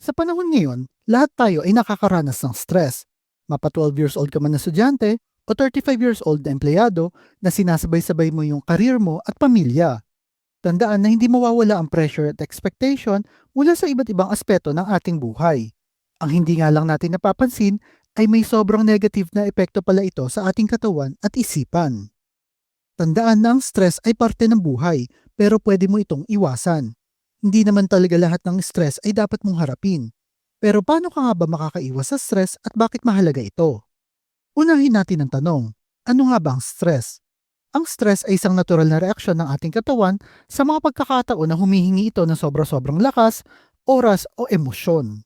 Sa panahon ngayon, lahat tayo ay nakakaranas ng stress. Mapa 12 years old ka man na estudyante o 35 years old na empleyado na sinasabay-sabay mo yung karir mo at pamilya. Tandaan na hindi mawawala ang pressure at expectation mula sa iba't ibang aspeto ng ating buhay. Ang hindi nga lang natin napapansin ay may sobrang negative na epekto pala ito sa ating katawan at isipan. Tandaan na ang stress ay parte ng buhay pero pwede mo itong iwasan. Hindi naman talaga lahat ng stress ay dapat mong harapin. Pero paano ka nga ba makakaiwas sa stress at bakit mahalaga ito? Unahin natin ang tanong, ano nga ba ang stress? Ang stress ay isang natural na reaksyon ng ating katawan sa mga pagkakataon na humihingi ito ng sobra-sobrang lakas, oras o emosyon.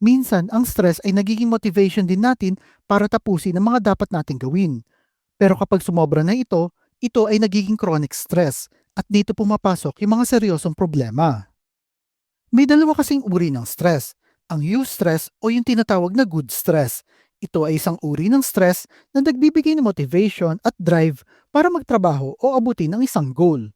Minsan, ang stress ay nagiging motivation din natin para tapusin ang mga dapat nating gawin. Pero kapag sumobra na ito, ito ay nagiging chronic stress at dito pumapasok yung mga seryosong problema. May dalawa kasing uri ng stress, ang eustress o yung tinatawag na good stress. Ito ay isang uri ng stress na nagbibigay ng motivation at drive para magtrabaho o abutin ang isang goal.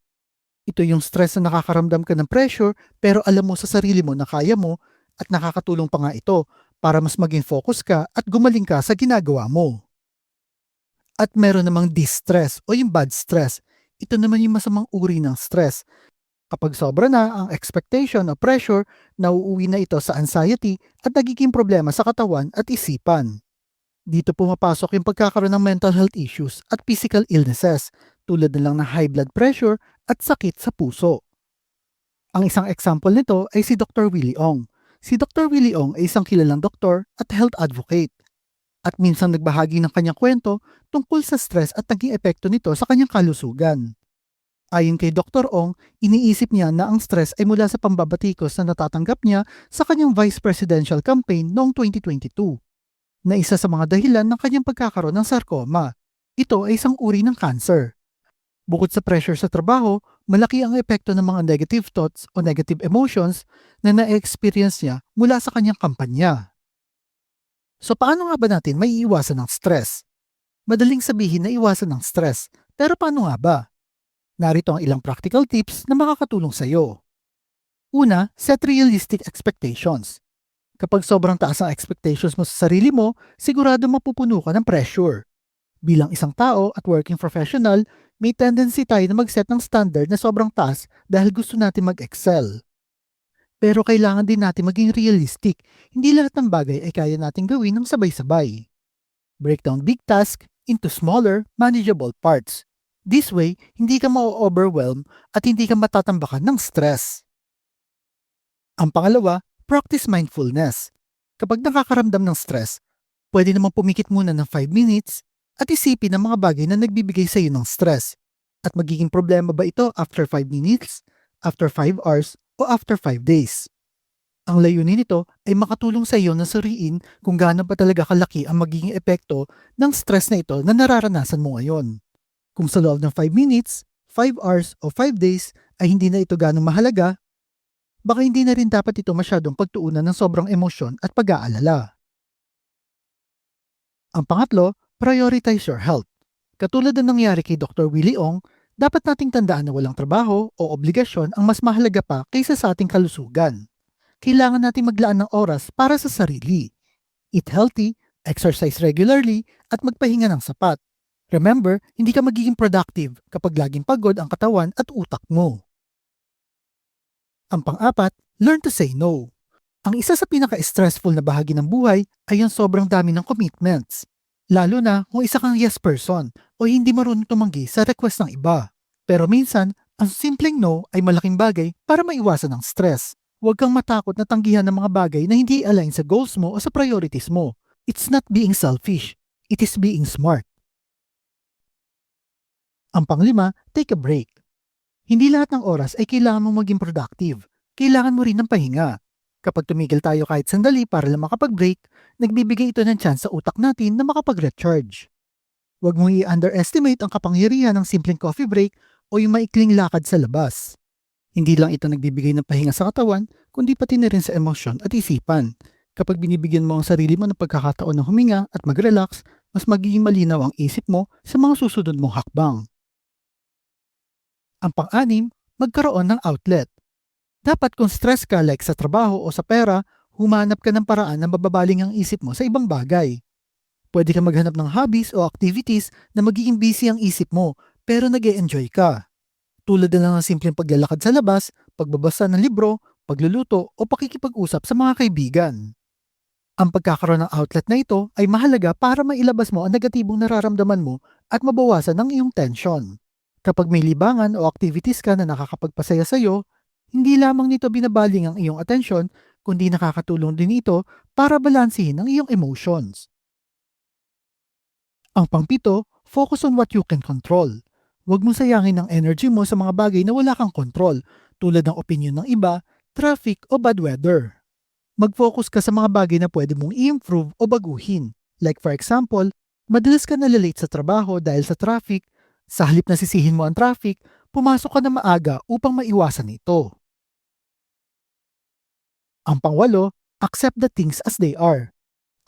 Ito yung stress na nakakaramdam ka ng pressure pero alam mo sa sarili mo na kaya mo at nakakatulong pa nga ito para mas maging focus ka at gumaling ka sa ginagawa mo. At meron namang distress o yung bad stress. Ito naman yung masamang uri ng stress. Kapag sobra na ang expectation o pressure, nauuwi na ito sa anxiety at nagiging problema sa katawan at isipan. Dito pumapasok yung pagkakaroon ng mental health issues at physical illnesses tulad na lang ng high blood pressure at sakit sa puso. Ang isang example nito ay si Dr. Willie Ong. Si Dr. Willie Ong ay isang kilalang doktor at health advocate. At minsan nagbahagi ng kanyang kwento tungkol sa stress at naging epekto nito sa kanyang kalusugan. Ayon kay Dr. Ong, iniisip niya na ang stress ay mula sa pambabatikos na natatanggap niya sa kanyang vice presidential campaign noong 2022 na isa sa mga dahilan ng kanyang pagkakaroon ng sarcoma. Ito ay isang uri ng cancer. Bukod sa pressure sa trabaho, malaki ang epekto ng mga negative thoughts o negative emotions na na-experience niya mula sa kanyang kampanya. So paano nga ba natin may iwasan ng stress? Madaling sabihin na iwasan ng stress, pero paano nga ba? Narito ang ilang practical tips na makakatulong sa iyo. Una, set realistic expectations. Kapag sobrang taas ang expectations mo sa sarili mo, sigurado mapupuno ka ng pressure. Bilang isang tao at working professional, may tendency tayo na mag-set ng standard na sobrang taas dahil gusto natin mag-excel. Pero kailangan din natin maging realistic. Hindi lahat ng bagay ay kaya natin gawin ng sabay-sabay. Break down big task into smaller, manageable parts. This way, hindi ka ma-overwhelm at hindi ka matatambakan ng stress. Ang pangalawa, practice mindfulness. Kapag nakakaramdam ng stress, pwede namang pumikit muna ng 5 minutes at isipin ang mga bagay na nagbibigay sa iyo ng stress. At magiging problema ba ito after 5 minutes, after 5 hours, o after 5 days? Ang layunin nito ay makatulong sa iyo na suriin kung gaano ba talaga kalaki ang magiging epekto ng stress na ito na nararanasan mo ngayon. Kung sa loob ng 5 minutes, 5 hours, o 5 days ay hindi na ito ganong mahalaga, baka hindi na rin dapat ito masyadong pagtuunan ng sobrang emosyon at pag-aalala. Ang pangatlo, prioritize your health. Katulad ng nangyari kay Dr. Willie Ong, dapat nating tandaan na walang trabaho o obligasyon ang mas mahalaga pa kaysa sa ating kalusugan. Kailangan nating maglaan ng oras para sa sarili. Eat healthy, exercise regularly, at magpahinga ng sapat. Remember, hindi ka magiging productive kapag laging pagod ang katawan at utak mo. Ang pang-apat, learn to say no. Ang isa sa pinaka-stressful na bahagi ng buhay ay ang sobrang dami ng commitments. Lalo na kung isa kang yes person o hindi marunong tumanggi sa request ng iba. Pero minsan, ang simpleng no ay malaking bagay para maiwasan ang stress. Huwag kang matakot na tanggihan ng mga bagay na hindi align sa goals mo o sa priorities mo. It's not being selfish. It is being smart. Ang panglima, take a break. Hindi lahat ng oras ay kailangan mong maging productive. Kailangan mo rin ng pahinga. Kapag tumigil tayo kahit sandali para lang makapag-break, nagbibigay ito ng chance sa utak natin na makapag-recharge. Huwag mong i-underestimate ang kapangyarihan ng simpleng coffee break o yung maikling lakad sa labas. Hindi lang ito nagbibigay ng pahinga sa katawan, kundi pati na rin sa emosyon at isipan. Kapag binibigyan mo ang sarili mo ng pagkakataon na huminga at mag-relax, mas magiging malinaw ang isip mo sa mga susunod mong hakbang. Ang pang-anim, magkaroon ng outlet. Dapat kung stress ka like sa trabaho o sa pera, humanap ka ng paraan na mababaling ang isip mo sa ibang bagay. Pwede ka maghanap ng hobbies o activities na magiging busy ang isip mo pero nag enjoy ka. Tulad na lang ng simpleng paglalakad sa labas, pagbabasa ng libro, pagluluto o pakikipag-usap sa mga kaibigan. Ang pagkakaroon ng outlet na ito ay mahalaga para mailabas mo ang negatibong nararamdaman mo at mabawasan ang iyong tension. Kapag may libangan o activities ka na nakakapagpasaya sa iyo, hindi lamang nito binabaling ang iyong atensyon, kundi nakakatulong din ito para balansihin ang iyong emotions. Ang pangpito, focus on what you can control. Huwag mong sayangin ang energy mo sa mga bagay na wala kang control, tulad ng opinion ng iba, traffic o bad weather. Mag-focus ka sa mga bagay na pwede mong i-improve o baguhin. Like for example, madalas ka nalalate sa trabaho dahil sa traffic, sa halip na sisihin mo ang traffic, pumasok ka na maaga upang maiwasan ito. Ang pangwalo, accept the things as they are.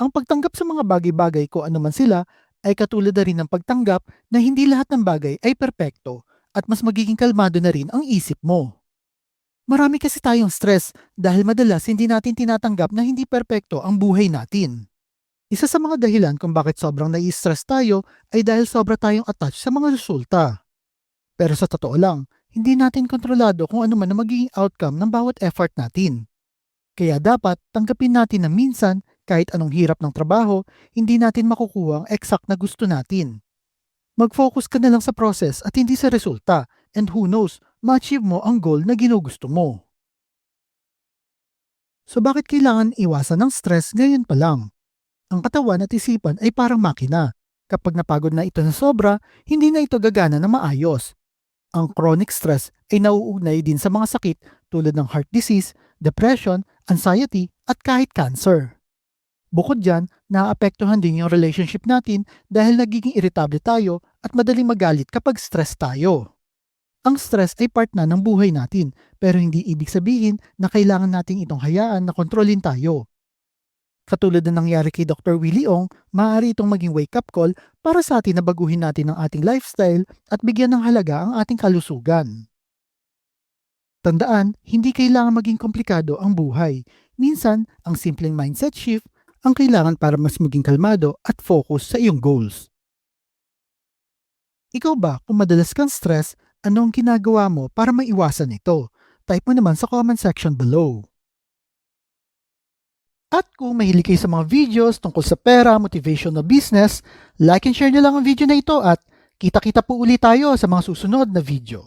Ang pagtanggap sa mga bagay-bagay ko anuman sila ay katulad na rin ng pagtanggap na hindi lahat ng bagay ay perpekto at mas magiging kalmado na rin ang isip mo. Marami kasi tayong stress dahil madalas hindi natin tinatanggap na hindi perpekto ang buhay natin. Isa sa mga dahilan kung bakit sobrang nai-stress tayo ay dahil sobra tayong attached sa mga resulta. Pero sa totoo lang, hindi natin kontrolado kung ano man ang magiging outcome ng bawat effort natin. Kaya dapat tanggapin natin na minsan kahit anong hirap ng trabaho, hindi natin makukuha ang exact na gusto natin. Mag-focus ka na lang sa process at hindi sa resulta and who knows, ma-achieve mo ang goal na ginugusto mo. So bakit kailangan iwasan ng stress ngayon pa lang? Ang katawan at isipan ay parang makina. Kapag napagod na ito na sobra, hindi na ito gagana na maayos. Ang chronic stress ay nauugnay din sa mga sakit tulad ng heart disease, depression, anxiety at kahit cancer. Bukod dyan, naapektuhan din yung relationship natin dahil nagiging irritable tayo at madaling magalit kapag stress tayo. Ang stress ay part na ng buhay natin pero hindi ibig sabihin na kailangan nating itong hayaan na kontrolin tayo. Katulad na nangyari kay Dr. Willie Ong, maaari itong maging wake-up call para sa atin na baguhin natin ang ating lifestyle at bigyan ng halaga ang ating kalusugan. Tandaan, hindi kailangan maging komplikado ang buhay. Minsan, ang simpleng mindset shift ang kailangan para mas maging kalmado at focus sa iyong goals. Ikaw ba, kung madalas kang stress, anong ginagawa mo para maiwasan ito? Type mo naman sa comment section below. At kung mahilig kayo sa mga videos tungkol sa pera, motivation na business, like and share nyo lang ang video na ito at kita-kita po ulit tayo sa mga susunod na video.